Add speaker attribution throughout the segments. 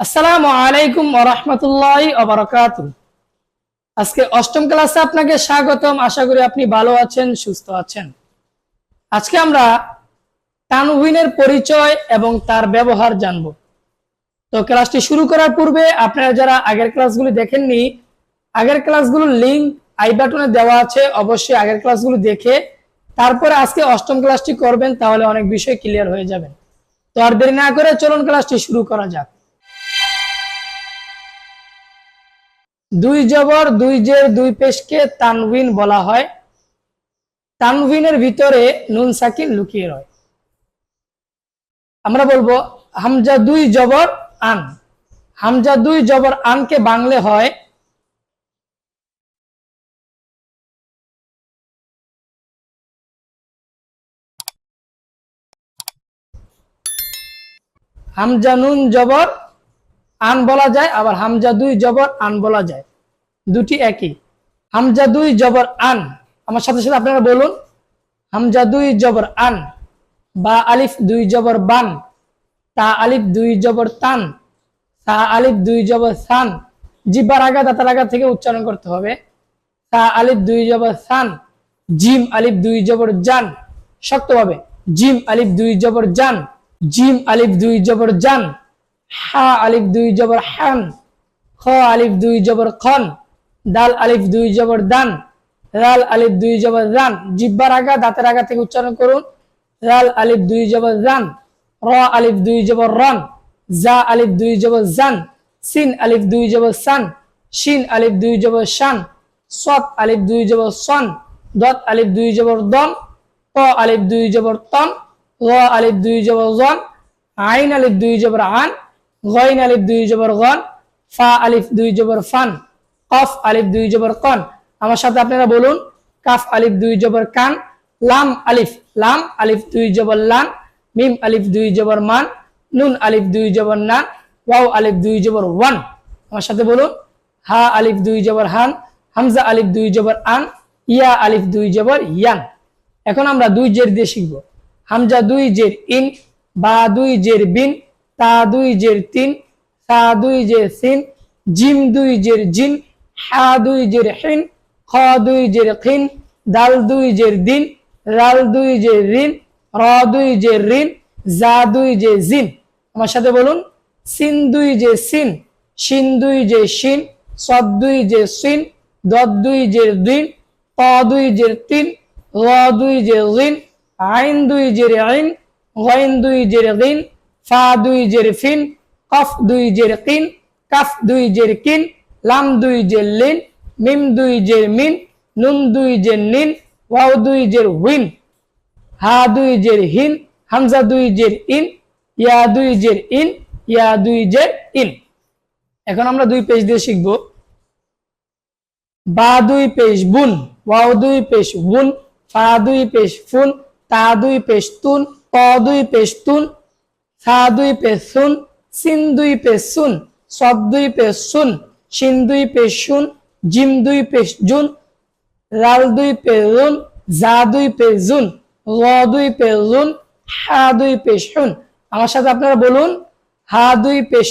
Speaker 1: আসসালামু আলাইকুম ওরহমতুল্লাহ ওবরাকাত আজকে অষ্টম ক্লাসে আপনাকে স্বাগতম। আশা করি আপনি ভালো আছেন, সুস্থ আছেন। আজকে আমরা তানভিনের পরিচয় এবং তার ব্যবহার জানব। তো ক্লাসটি শুরু করার পূর্বে আপনারা যারা আগের ক্লাসগুলি দেখেননি, আগের ক্লাসগুলোর লিঙ্ক আই বাটনে দেওয়া আছে, অবশ্যই আগের ক্লাসগুলো দেখে তারপরে আজকে অষ্টম ক্লাসটি করবেন, তাহলে অনেক বিষয় ক্লিয়ার হয়ে যাবেন তো আর দেরি না করে চলুন ক্লাসটি শুরু করা যাক। দুই জবর, দুই জের, দুই পেশকে তানভিন বলা হয়। তানভিনের ভিতরে নুন সাকিন লুকিয়ে রয়। আমরা বলব হামজা দুই জবর আন। হামজা দুই জবর আনকে বাংলে হয় হামজা নুন জবর আন বলা যায় আবার হামজা দুই জবর আন বলা যায় দুটি একই হামজা দুই জবর আন আমার সাথে সাথে আপনারা বলুন হামজা দুই জবর আন বা আলিফ দুই জবর বান তা আলিফ দুই জবর তান সা আলিফ দুই জবর সান জিব্বার আগা দাতার আগা থেকে উচ্চারণ করতে হবে সা আলিফ দুই জবর সান জিম আলিফ দুই জবর জান শক্তভাবে জিম আলিফ দুই জবর জান জিম আলিফ দুই জবর জান হা আলিফ দুই জবর হান খ আলিফ দুই জবর খন দাল আলিফ দুই জবর দান রাল আলিফ দুই জবর রান জিব্বার আগা দাঁতের আগা থেকে উচ্চারণ করুন রাল আলিফ দুই জবর রান র আলিফ দুই জবর রন জা আলিফ দুই জবর জান সিন আলিফ দুই জবর সান শিন আলিফ দুই জবর শান সত আলিফ দুই জবর সন দত আলিফ দুই জবর দন ক আলিফ দুই জবর তন র আলিফ দুই জবর জন আইন আলিফ দুই জবর আন গইন আলিফ দুই জবর গন ফা আলিফ দুই জবর ফান কফ আলিফ দুই জবর কন আমার সাথে আপনারা বলুন কাফ আলিফ দুই জবর কান লাম আলিফ লাম আলিফ দুই জবর লান মিম আলিফ দুই জবর মান নুন আলিফ দুই জবর নান ওয়াও আলিফ দুই জবর ওয়ান আমার সাথে বলুন হা আলিফ দুই জবর হান হামজা আলিফ দুই জবর আন ইয়া আলিফ দুই জবর ইয়ান এখন আমরা দুই জের দিয়ে শিখব হামজা দুই জের ইন বা দুই জের বিন তা দুই জের তিন সা দুই জের সিন জিম দুই জের জিন হা দুই জের হিন খ দুই জের খিন দাল দুই জের দিন রাল দুই জের রিন র দুই জের রিন জা দুই জে জিন আমার সাথে বলুন সিন দুই জে সিন শিন দুই জে শিন সদ দুই জে সিন দদ দুই জের দিন ত দুই জের তিন র দুই জের রিন আইন দুই জের আইন গইন দুই জের গিন ফা দুই জের ফিন কফ দুই জের কিন কাফ দুই জের কিন লাম দুই জের লিন মিম দুই জের মিন নুন দুই জের নিন ওয়াও দুই জের হুইন হা দুই জের হিন হামজা দুই জের ইন ইয়া দুই জের ইন ইয়া দুই জের ইন এখন আমরা দুই পেজ দিয়ে শিখব বা দুই পেশ বুন ওয়াও দুই পেশ বুন ফা দুই পেশ ফুন তা দুই পেশ তুন ক দুই পেশ তুন সা দুই পেশ সুন দুই পেশ সুন সব দুই পেশ সুন শিন দুই পেশ শুন জিম দুই পেশ জুন রাল দুই পেশ রুন জা দুই পেশ জুন র দুই পেশ হা দুই পেশ হুন আমার সাথে আপনারা বলুন হা দুই পেশ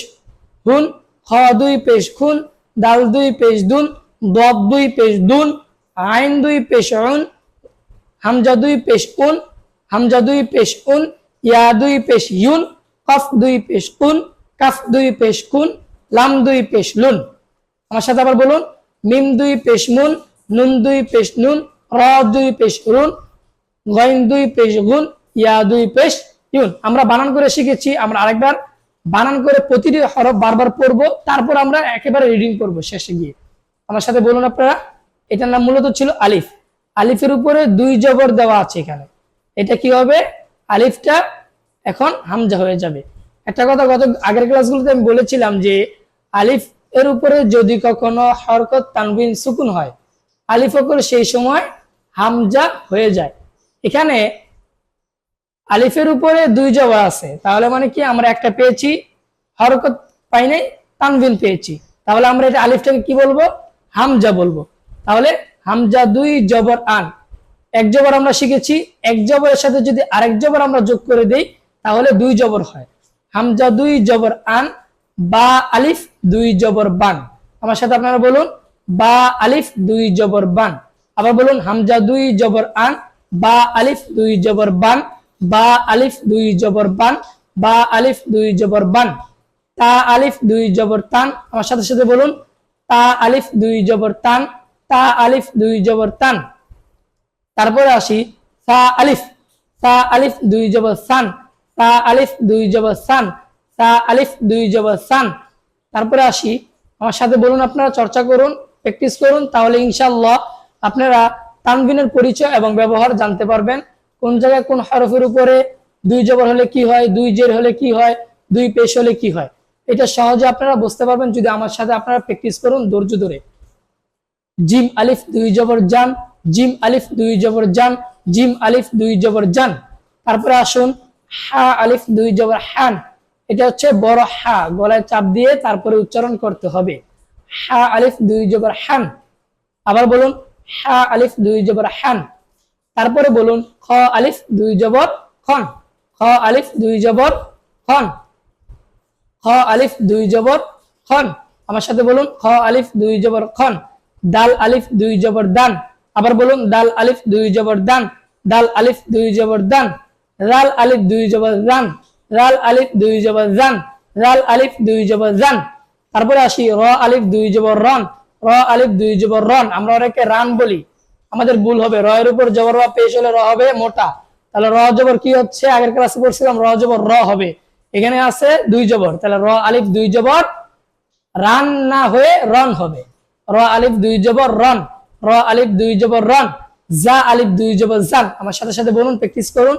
Speaker 1: হুন খ দুই পেশ খুন দাল দুই পেশ দুন দব দুই পেশ দুন আইন দুই পেশ উন হামজা দুই পেশ উন হামজা দুই পেশ ইয়া দুই পেশ ইউন কফ দুই পেশ উন কাফ দুই পেশ কুন, লাম দুই পেশ লুন আমার সাথে আবার বলুন, মিম দুই পেশ মুন নুন দুই পেশ নুন, র দুই পেশ রুন, গইন দুই পেশ গুন ইয়া দুই পেশ ইউন। আমরা বানান করে শিখেছি, আমরা আরেকবার বানান করে প্রতিটি হরফ বারবার পড়ব, তারপর আমরা একেবারে রিডিং করব শেষে গিয়ে। আমার সাথে বলুন আপনারা, এটার নাম মূলত ছিল আলিফ। আলিফের উপরে দুই জবর দেওয়া আছে এখানে। এটা কি হবে? আলিফটা এখন হামজা হয়ে যাবে। একটা কথা, গত আগের ক্লাসগুলোতে আমি বলেছিলাম যে আলিফ এর উপরে যদি কখনো হরকত তানবিন সুকুন হয়, আলিফ করে সেই সময় হামজা হয়ে যায়। এখানে আলিফের উপরে দুই জবর আছে। তাহলে মানে কি, আমরা একটা পেয়েছি, হরকত পাই নাই তানবিন পেয়েছি। তাহলে আমরা এটা আলিফটাকে কি বলব? হামজা বলব। তাহলে হামজা দুই জবর আন। এক জবর আমরা শিখেছি, এক জবরের সাথে যদি আরেক জবর আমরা যোগ করে দেই তাহলে দুই জবর হয় হামজা দুই জবর আন বা আলিফ দুই জবর বান আমার সাথে আপনারা বলুন বা আলিফ দুই জবর বান আবার বলুন হামজা দুই জবর আন বা আলিফ দুই জবর বান বা আলিফ দুই জবর বান বা আলিফ দুই জবর বান তা আলিফ দুই জবর তান আমার সাথে সাথে বলুন তা আলিফ দুই জবর তান তা আলিফ দুই জবর তান তারপরে আসি সা আলিফ সা আলিফ দুই জবর সান সা আলিফ দুই জবর সান সা আলিফ দুই জবর সান। তারপরে আসি, আমার সাথে বলুন আপনারা, চর্চা করুন, প্র্যাকটিস করুন, তাহলে ইনশাল্লাহ আপনারা তানবিনের পরিচয় এবং ব্যবহার জানতে পারবেন। কোন জায়গায় কোন হরফের উপরে দুই জবর হলে কি হয়, দুই জের হলে কি হয়, দুই পেশ হলে কি হয়, এটা সহজে আপনারা বুঝতে পারবেন যদি আমার সাথে আপনারা প্র্যাকটিস করুন ধৈর্য ধরে। জিম আলিফ দুই জবর জান, জিম আলিফ দুই জবর জান, জিম আলিফ দুই জবর জান। তারপরে আসুন হা আলিফ দুই জবর হান এটা হচ্ছে বড় হা গলায় চাপ দিয়ে তারপরে উচ্চারণ করতে হবে হা আলিফ দুই জবর হান আবার বলুন হা আলিফ দুই জবর হান তারপরে বলুন খ আলিফ দুই জবর খন খ আলিফ দুই জবর খন খ আলিফ দুই জবর খন আমার সাথে বলুন খ আলিফ দুই জবর খন দাল আলিফ দুই জবর দান আবার বলুন দাল আলিফ দুই জবর দান দাল আলিফ দুই জবর দান রাল আলিফ দুই জবর রান রাল আলিফ দুই জবর জান, রাল আলিফ দুই জবর জান। তারপরে আসি র আলিফ দুই জবর রন, র আলিফ দুই জবর রন। আমরা অনেকে রান বলি। আমাদের ভুল হবে। র এর উপর জবর র পেশ হলে র হবে মোটা। তাহলে র জবর কি হচ্ছে? আগের ক্লাসে পড়ছিলাম র জবর র হবে। এখানে আছে দুই জবর। তাহলে র আলিফ দুই জবর রান না হয়ে রন হবে। র আলিফ দুই জবর রন, র আলিফ দুই জবর রন, জা আলিফ দুই জবর জান। আমার সাথে সাথে বলুন, প্র্যাকটিস করুন।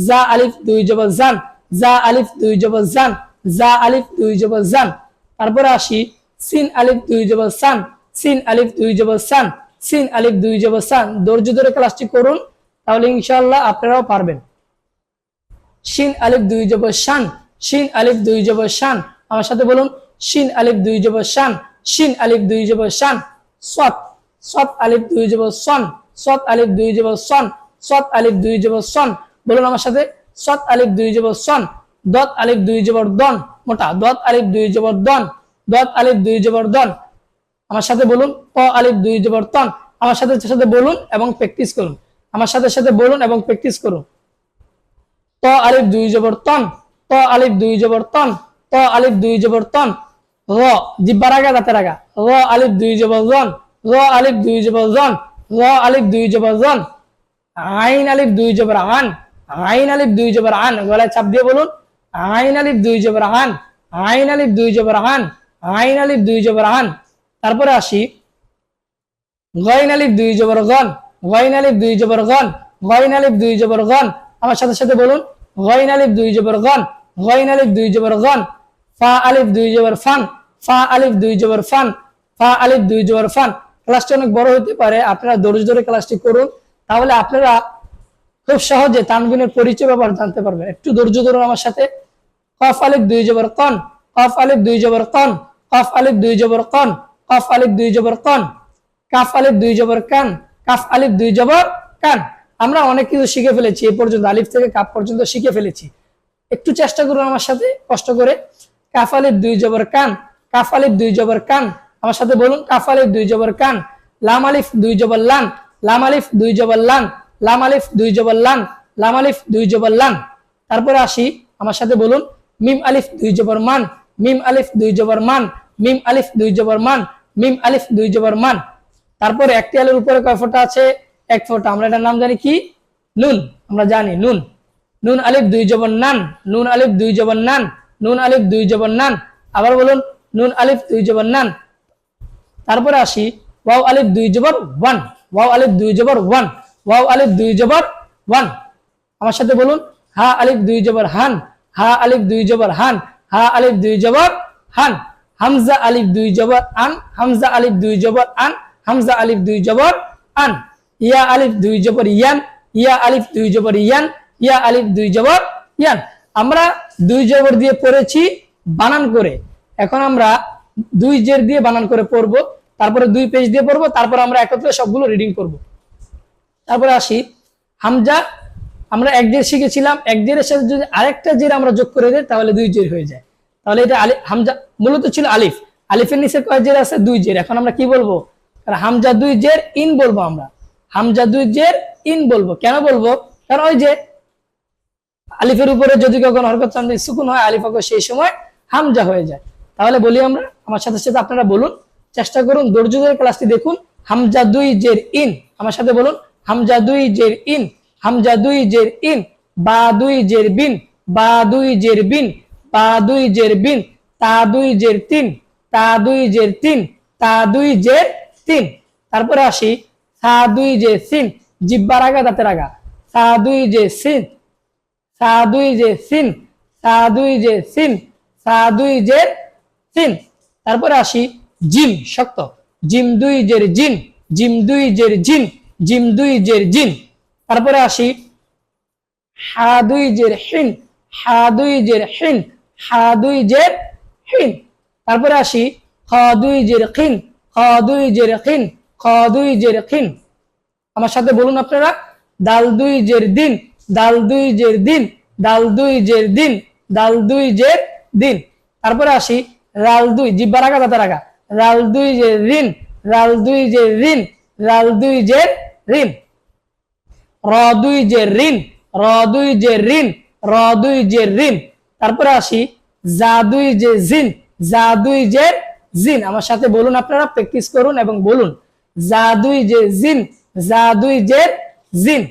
Speaker 1: জা আলিফ দুই জবর জান জা আলিফ দুই জবর জান জা আলিফ দুই জবর জান তারপরে আসি সিন আলিফ দুই জবর সান সিন আলিফ দুই জবর সান সিন আলিফ দুই জবর সান ধৈর্য ধরে ক্লাসটি করুন তাহলে ইনশাআল্লাহ আপনারাও পারবেন শিন আলিফ দুই জবর শান শিন আলিফ দুই জবর শান আমার সাথে বলুন শিন আলিফ দুই জবর শান শিন আলিফ দুই জবর শান সৎ সৎ আলিফ দুই জবর সন সৎ আলিফ দুই জবর সন সৎ আলিফ দুই জবর সন বলুন আমার সাথে সৎ আলিফ দুই জবর সন দত আলিফ দুই জবর দন মোটা দত আলিফ দুই জবর দন দত আলিফ দুই জবর দন আমার সাথে বলুন ত আলিফ দুই জবর তন আমার সাথে সাথে বলুন এবং প্র্যাকটিস করুন আমার সাথে সাথে বলুন এবং প্র্যাকটিস করুন ত আলিফ দুই জবর তন ত আলিফ দুই জবর তন ত আলিফ দুই জবর তন র জিব্বার আগা দাঁতে রাগা র আলিফ দুই জবর জন র আলিফ দুই জবর জন র আলিফ দুই জবর জন আইন আলিফ দুই জবর আন আইন আলিফ দুই জবর আন গলায় চাপ দিয়ে বলুন আইন আলিফ দুই জবর আন আইন আলিফ দুই জবর আন আইন আলিফ দুই জবর আন তারপরে আসি গইন আলিফ দুই জবর গন গইন আলিফ দুই জবর গন গইন আলিফ দুই জবর গন আমার সাথে সাথে বলুন গইন আলিফ দুই জবর গন গইন আলিফ দুই জবর গন ফা আলিফ দুই জবর ফান ফা আলিফ দুই জবর ফান ফা আলিফ দুই জবর ফান ক্লাসটি অনেক বড় হতে পারে আপনারা ধৈর্য ধরে ক্লাসটি করুন তাহলে আপনারা খুব সহজে তানবিনের পরিচয় ব্যাপার জানতে পারবেন একটু ধৈর্য ধরুন আমার সাথে কফ আলিফ দুই জবর কন কফ আলিফ দুই জবর কন কফ আলিফ দুই জবর কন কফ আলিফ দুই জবর কন কাফ আলিফ দুই জবর কান কাফ আলিফ দুই জবর কান আমরা অনেক কিছু শিখে ফেলেছি এ পর্যন্ত আলিফ থেকে কাপ পর্যন্ত শিখে ফেলেছি একটু চেষ্টা করুন আমার সাথে কষ্ট করে কাফ আলিফ দুই জবর কান কাফ আলিফ দুই জবর কান আমার সাথে বলুন কাফ আলিফ দুই জবর কান লাম আলিফ দুই জবর লান লাম আলিফ দুই জবর লান লাম আলিফ দুই জবর লান লাম আলিফ দুই জবর লান তারপরে আসি আমার সাথে বলুন মিম আলিফ দুই জবর মান মিম আলিফ দুই জবর মান মিম আলিফ দুই জবর মান মিম আলিফ দুই জবর মান তারপরে একটি আলুর উপরে কয় ফোঁটা আছে এক ফোঁটা আমরা এটার নাম জানি কি নুন আমরা জানি নুন নুন আলিফ দুই জবর নান নুন আলিফ দুই জবর নান নুন আলিফ দুই জবর নান আবার বলুন নুন আলিফ দুই জবর নান তারপরে আসি ওয়াও আলিফ দুই জবর ওয়ান ওয়াও আলিফ দুই জবর ওয়ান ওয়াও আলিফ দুই জবর ওয়ান আমার সাথে বলুন হা আলিফ দুই জবর হান হা আলিফ দুই জবর হান হা আলিফ দুই জবর হান হামজা আলিফ দুই জবর আন হামজা আলিফ দুই জবর আন হামজা আলিফ দুই জবর আন ইয়া আলিফ দুই জবর ইয়ান ইয়া আলিফ দুই জবর ইয়ান ইয়া আলিফ দুই জবর ইয়ান আমরা দুই জবর দিয়ে পড়েছি বানান করে এখন আমরা দুই জের দিয়ে বানান করে পড়ব তারপরে দুই পেজ দিয়ে পড়ব তারপর আমরা একত্রে সবগুলো রিডিং করব তারপরে আসি। হামজা, আমরা এক জের শিখেছিলাম। এক জেরের সাথে যদি আরেকটা জের আমরা যোগ করে দিই, তাহলে দুই জের হয়ে যায়। তাহলে এটা আলি হামজা মূলত ছিল আলিফ। আলিফের নিচে কয় জের আছে, দুই জের। এখন আমরা কি বলব? হামজা দুই জের, ইন বলব আমরা। হামজা দুই জের, ইন বলব। কেন বলব? কারণ ওই যে আলিফের উপরে যদি কখনো হরকত সুকুন হয়, আলিফ সেই সময় হামজা হয়ে যায়। তাহলে বলি আমরা, আমার সাথে সাথে আপনারা বলুন, চেষ্টা করুন ধরে ক্লাসটি দেখুন। হামজা দুই জের, ইন। আমার সাথে বলুন হামজা দুই জের ইন হামজা দুই জের ইন বা দুই জের বিন বা দুই জের বিন বা দুই জের বিন তা দুই জের তিন তা দুই জের তিন তা দুই জের তিন তারপরে আসি সা দুই যে সিন জিব্বার আগা দাঁতের আগা সা দুই যে সিন সা দুই যে সিন সা দুই যে সিন সা দুই যে সিন তারপরে আসি জিম শক্ত জিম দুই জের জিন জিম দুই জের জিন জিম দুই জের জিন তারপরে আসি হা দুই জের হিন হা দুই জের হিন হা দুই জের হিন তারপরে আসি খ দুই জের খিন খ দুই জের খিন খ দুই জের খিন আমার সাথে বলুন আপনারা দাল দুই জের দিন দাল দুই জের দিন দাল দুই জের দিন দাল দুই জের দিন তারপরে আসি রাল দুই জিব্বার আগা দাঁতের আগা রাল দুই জের ঋণ রাল দুই জের ঋণ রাল দুই যে ঋণ। র দুই যে ঋণ র দুই যে ঋণ র দুই যে ঋণ। তারপরে আসি যা দুই যে জিন যা দুই যে জিন। আমার সাথে বলুন আপনারা প্র্যাকটিস করুন এবং বলুন। যা দুই যে জিন যা দুই যে জিন।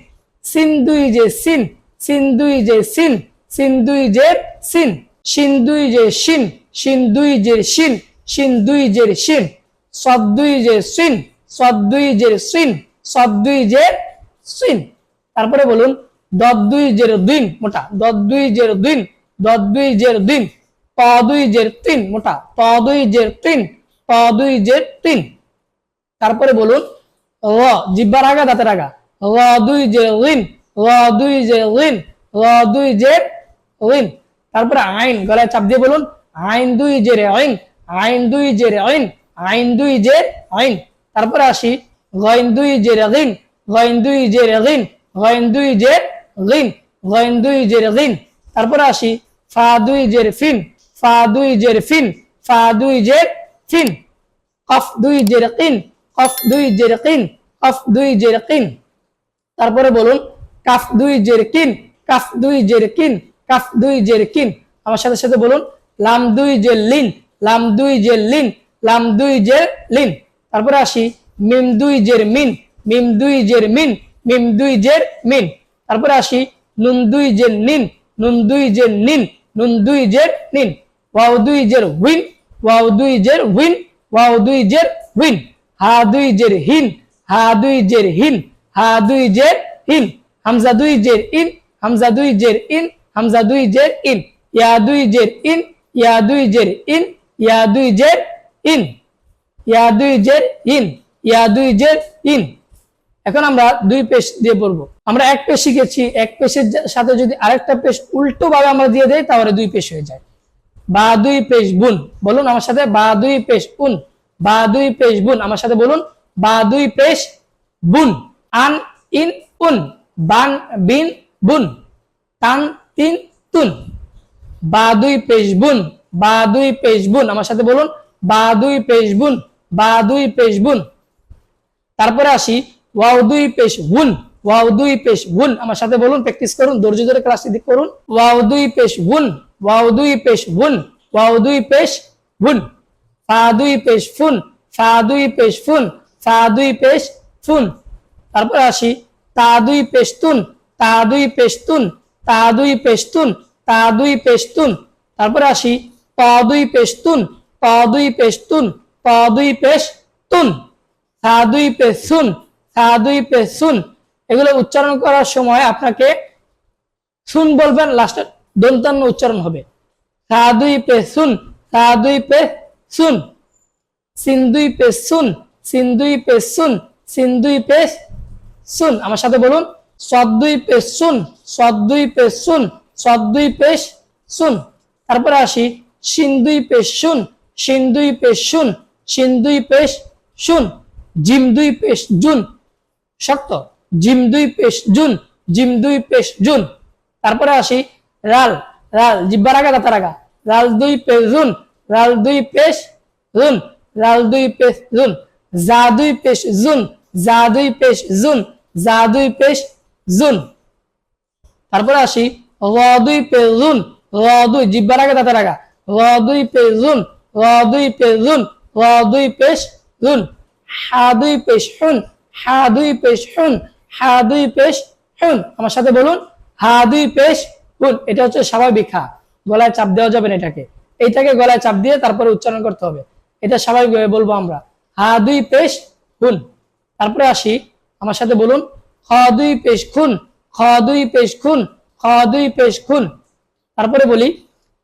Speaker 1: সিন দুই যে সিন সিন দুই যে সিন সিন দুই যে সিন। শিন দুই যে শিন শিন দুই যে শিন শিন দুই যে শিন সদ দুই যে সিন সদ দুই যে সিন। তারপরে বলুন দদ দুই জের দিন মোটা দদ দুই জের দিন দদ দুই জের দিন ত দুই জের তিন মোটা ত দুই জের তিন ত দুই জের তিন তারপরে বলুন র জিব্বার আগা দাঁতের আগা র দুই যে ঋণ র দুই যে ঋণ র দুই যে ঋণ তারপরে আইন গলায় চাপ দিয়ে বলুন আইন দুই যে রে আইন আইন দুই যে রে আইন আইন দুই যে আইন তারপরে আসি গইন দুই যে রে ঋণ গইন দুই যে রে ঋণ গইন দুই যে ঋণ গইন দুই তারপরে আসি ফা দুই যে রে ফিন ফা দুই যে রে ফিন ফা দুই যে ফিন। কফ দুই জের কিন, কফ দুই জের কিন, কফ দুই জের কিন। তারপরে বলুন, কাফ দুই জের কিন, কাফ দুই জের কিন, কাফ দুই জের কিন। আমার সাথে সাথে বলুন, লাম দুই জের লিন, লাম দুই জের লিন, লাম দুই জের লিন। তারপরে আসি মিম দুই জের মিন মিম দুই জের মিন মিম দুই জের মিন তারপরে আসি নুন দুই জের নিন নুন দুই জের নিন নুন দুই জের নিন ওয়াও দুই জের উইন ওয়াও দুই জের উইন ওয়াও দুই জের উইন হা দুই জের হিন হা দুই জের হিন হা দুই জের হিন হামজা দুই জের ইন হামজা দুই জের ইন হামজা দুই জের ইন ইয়া দুই জের ইন ইয়া দুই জের ইন ইয়া দুই জের ইন ইয়া দুই জের ইন ইয়া দুই জের ইন এখন আমরা দুই পেশ দিয়ে পড়ব আমরা এক পেশ শিখেছি এক পেশের সাথে যদি আরেকটা পেশ উল্টো ভাবে আমরা দিয়ে দেই তাহলে দুই পেশ হয়ে যায় বা দুই পেশ বুন বলুন আমার সাথে বা দুই পেশ উন বা দুই পেশ বুন আমার সাথে বলুন বা দুই পেশ বুন আন ইন উন বান বিন বুন তান তিন তুন বা দুই পেশ বুন বা দুই পেশ বুন আমার সাথে বলুন বা দুই পেশ বুন বা দুই পেশ বুন তারপরে আসি ওয়াও দুই পেশ হুন ওয়াও দুই পেশ উন আমার সাথে বলুন প্র্যাকটিস করুন ধৈর্য ধরে ক্লাসটি করুন ওয়াও দুই পেশ হুন ওয়াও দুই পেশ হুন ওয়াও দুই পেশ হুন ফা দুই পেশ ফুন ফা দুই পেশ ফুন ফা দুই পেশ ফুন তারপরে আসি তা দুই পেশ তুন তা দুই পেশ তুন তা দুই পেশ তুন তা দুই পেশ তুন তারপরে আসি ত দুই পেশ তুন ত দুই পেশ তুন ত দুই পেশ তুন সা দুই পেশ শুন সা দুই পেশ শুন এগুলো উচ্চারণ করার সময় আপনাকে শুন বলবেন লাস্টে দন্তান্ন উচ্চারণ হবে। সা দুই পেশ শুন সা দুই পেশ শুন সিন দুই পেশ সুন সিন পেশ শুন সিন আমার সাথে বলুন সদ দুই পেশ শুন সদ দুই পেশ শুন তারপরে আসি সিন দুই পেশ শুন সিন সিন দুই পেশ শুন জিম দুই পেশ জুন শক্ত জিম দুই পেশ জুন জিম দুই পেশ জুন তারপরে আসি রাল রাল জিব্বার আগা দাতার আগা রাল দুই পেশ জুন রাল দুই পেশ রুন রাল দুই পেশ জুন জা দুই পেশ জুন জা দুই পেশ জুন জা দুই পেশ জুন তারপরে আসি র দুই পেশ জুন র দুই জিব্বার আগে তাতে রাখা র দুই পেশ জুন র দুই পেশ জুন র দুই পেশ রুন হা দুই পেশ হুন হা দুই পেশ হুন হা দুই পেশ হুন। আমার সাথে বলুন হা দুই পেশ হুন, এটা হচ্ছে স্বাভাবিক হা। গলায় চাপ দেওয়া যাবে না এটাকে। এইটাকে গলায় চাপ দিয়ে তারপরে উচ্চারণ করতে হবে। এটা স্বাভাবিকভাবে বলব আমরা। হা দুই পেশ হুন। তারপরে আসি, আমার সাথে বলুন খ দুই পেশ খুন খ দুই পেশ খুন খ দুই পেশ খুন। তারপরে বলি,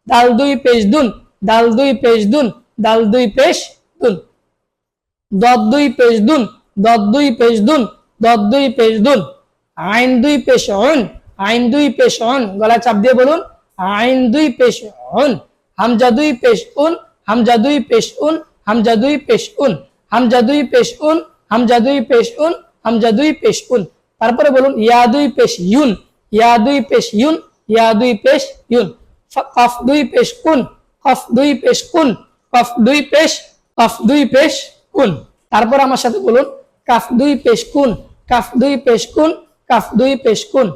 Speaker 1: দাল দুই পেশ দুন, দাল দুই পেশ দুন, দাল দুই পেশ দদ দুই পেশ দুন দদ দুই পেশ দুন দদ দুই পেশ দুন আইন দুই পেশ অন আইন দুই পেশ অন গলায় চাপ দিয়ে বলুন আইন দুই পেশ অন হামজা দুই পেশ উন হামজা দুই পেশ উন হামজা দুই পেশ উন হামজা দুই পেশ উন হামজা দুই পেশ উন হামজা দুই পেশ উন তারপরে বলুন ইয়া দুই পেশ ইউন ইয়া দুই পেশ ইউন ইয়া দুই পেশ ইউন কফ দুই পেশ কুন কফ দুই পেশ কুন কফ দুই পেশ কফ দুই পেশ কুন তারপর আমার সাথে বলুন কাফ দুই পেশ কুন কাফ দুই পেশ কুন কাফ দুই পেশ কুন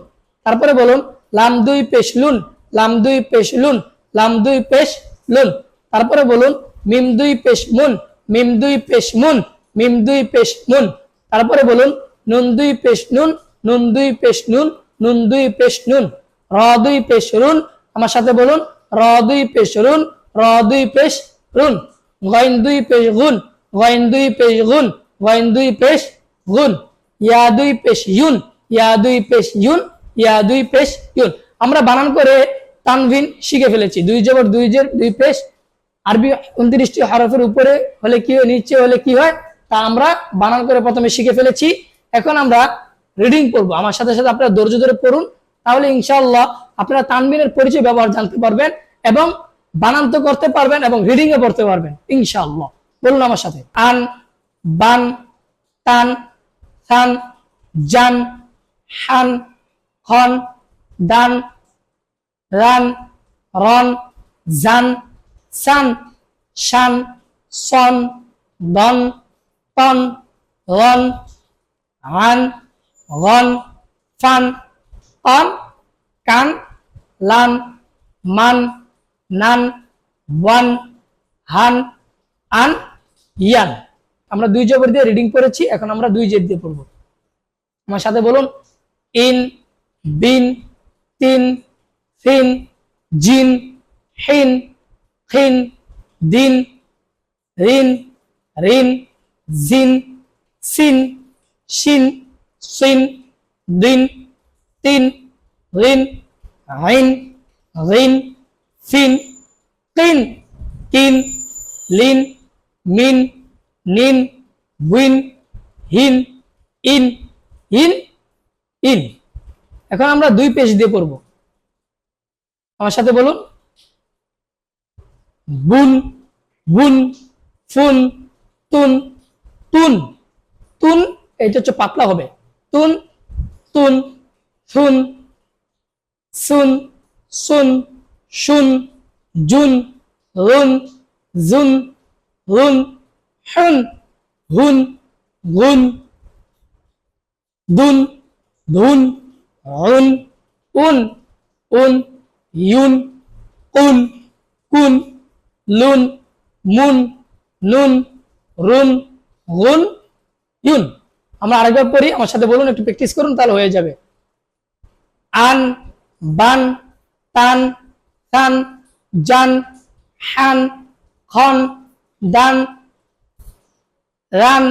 Speaker 1: তারপরে বলুন লাম দুই পেশ লুন লাম দুই পেশ লুন লাম দুই পেশ লুন তারপরে বলুন মিম দুই পেশ মুন মিম দুই পেশ মুন মিম দুই পেশ মুন তারপরে বলুন নুন দুই পেশ নুন নুন দুই পেশ নুন নুন দুই পেশ নুন র দুই পেশ রুন আমার সাথে বলুন র দুই পেশ রুন র দুই পেশ রুন গইন দুই পেশ গুন গইন দুই পেশ গইন দুই পেশ ইয়া দুই পেশ ইউন, ইয়া দুই পেশ ইউন, ইয়া দুই পেশ ইউন। আমরা বানান করে তানভিন শিখে ফেলেছি। দুই জবর দুই জের, দুই পেশ। আরবি উনত্রিশটি হরফের উপরে হলে কি হয়, নিচে হলে কি হয়, তা আমরা বানান করে প্রথমে শিখে ফেলেছি। এখন আমরা রিডিং পড়ব আমার সাথে সাথে আপনারা ধৈর্য ধরে পড়ুন। তাহলে ইনশাআল্লাহ আপনারা তানবিনের পরিচয় ব্যবহার জানতে পারবেন এবং বানান তো করতে পারবেন এবং রিডিং এ পড়তে পারবেন, ইনশাআল্লাহ। বলুন আমার সাথে। আন, বান, তান থান জান, হান খন দান, রান, রন, জান, সান, শান, সন, দন, তন, রন আন গন, ফান, অন, কান, লান, মান, নান ওয়ান হান, আন ইয়ান। আমরা দুই জবর দিয়ে রিডিং করেছি এখন আমরা দুই জেড দিয়ে পড়ব। আমার সাথে বলুন, ইন, বিন, তিন, ফিন, জিন, হিন, খিন, দিন, রিন রিন, জিন, সিন, শিন, সিন, দিন, তিন, রিন আইন রিন, ফিন কিন কিন লিন মিন, নিন, উইন, হিন, ইন ইন ইন। এখন আমরা দুই পেজ দিয়ে পড়ব। আমার সাথে বলুন। বুন বুন, ফুন, তুন তুন। তুন এটা হচ্ছে পাতলা হবে। তুন তুন থুন সুন সুন, শুন, জুন, রুন, জুন রুন হুন হুন, গুন, দুন ধুন উন উন উন, ইউন, উন, কুন লুন মুন, নুন, রুন, গুন, ইউন। আমরা আরেকবার পড়ি, আমার সাথে বলুন, একটু প্র্যাকটিস করুন, তাহলে হয়ে যাবে। আন, বান, তান তান, জান, হান, খন দান রান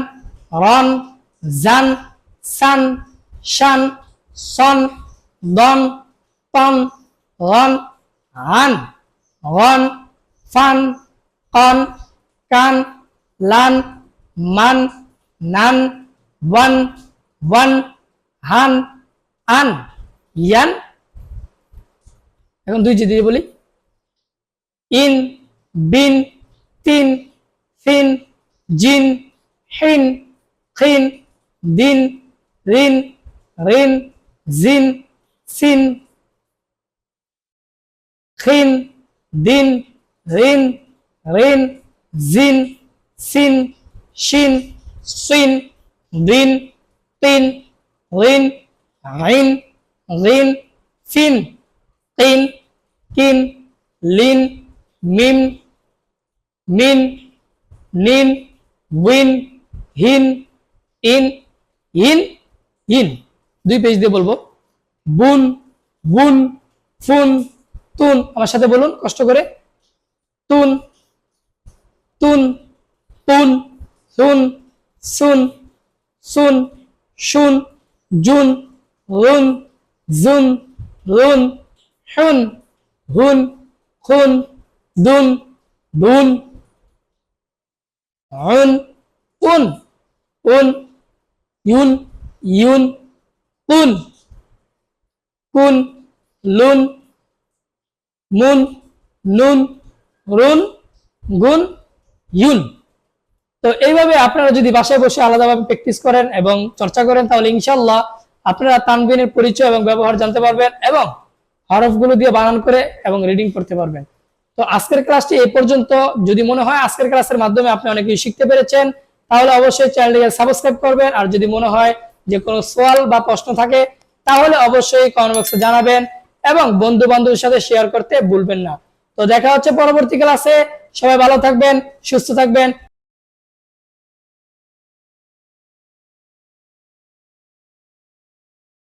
Speaker 1: রন জান সান শান সন দন তন রন আন রন ফান কন কান লান মান নান ওয়ান ওয়ান হান আন ইয়ান এখন দুই দিয়ে বলি ইন বিন তিন ফিন জিন, হিন খিন দিন রিন রিন জিন, সিন খিন দিন রিন রিন জিন, সিন, শিন, সিন, দিন, তিন রিন রিন রিন ফিন তিন কিন লিন, মিম, মিন নিন উইন, হিন, ইন ইন ইন। দুই পেজ দিয়ে বলব। বুন বুন, ফুন, তুন। আমার সাথে বলুন, কষ্ট করে। তুন তুন তুন সুন সুন সুন শুন জুন, রুন জুন, রুন, হুন হুন, খুন, দুন দুন উন উন উন, ইউন ইউন কুন কুন, লুন, মুন, নুন, রুন, গুন, ইউন। তো এইভাবে আপনারা যদি বাসায় বসে আলাদাভাবে প্র্যাকটিস করেন এবং চর্চা করেন, তাহলে ইনশাল্লাহ আপনারা তানবিনের পরিচয় এবং ব্যবহার জানতে পারবেন এবং হরফগুলো দিয়ে বানান করে এবং রিডিং করতে পারবেন। তো আজকের ক্লাসটি এই পর্যন্ত। যদি মনে হয় আজকের ক্লাসের মাধ্যমে আপনি অনেক কিছু শিখতে পেরেছেন, তাহলে অবশ্যই চ্যানেলটিকে সাবস্ক্রাইব করবেন। আর যদি মনে হয় যে কোনো সোয়াল বা প্রশ্ন থাকে, তাহলে অবশ্যই কমেন্ট বক্সে জানাবেন এবং বন্ধু বান্ধবের সাথে শেয়ার করতে ভুলবেন না। তো দেখা হচ্ছে পরবর্তী ক্লাসে সবাই ভালো থাকবেন, সুস্থ থাকবেন।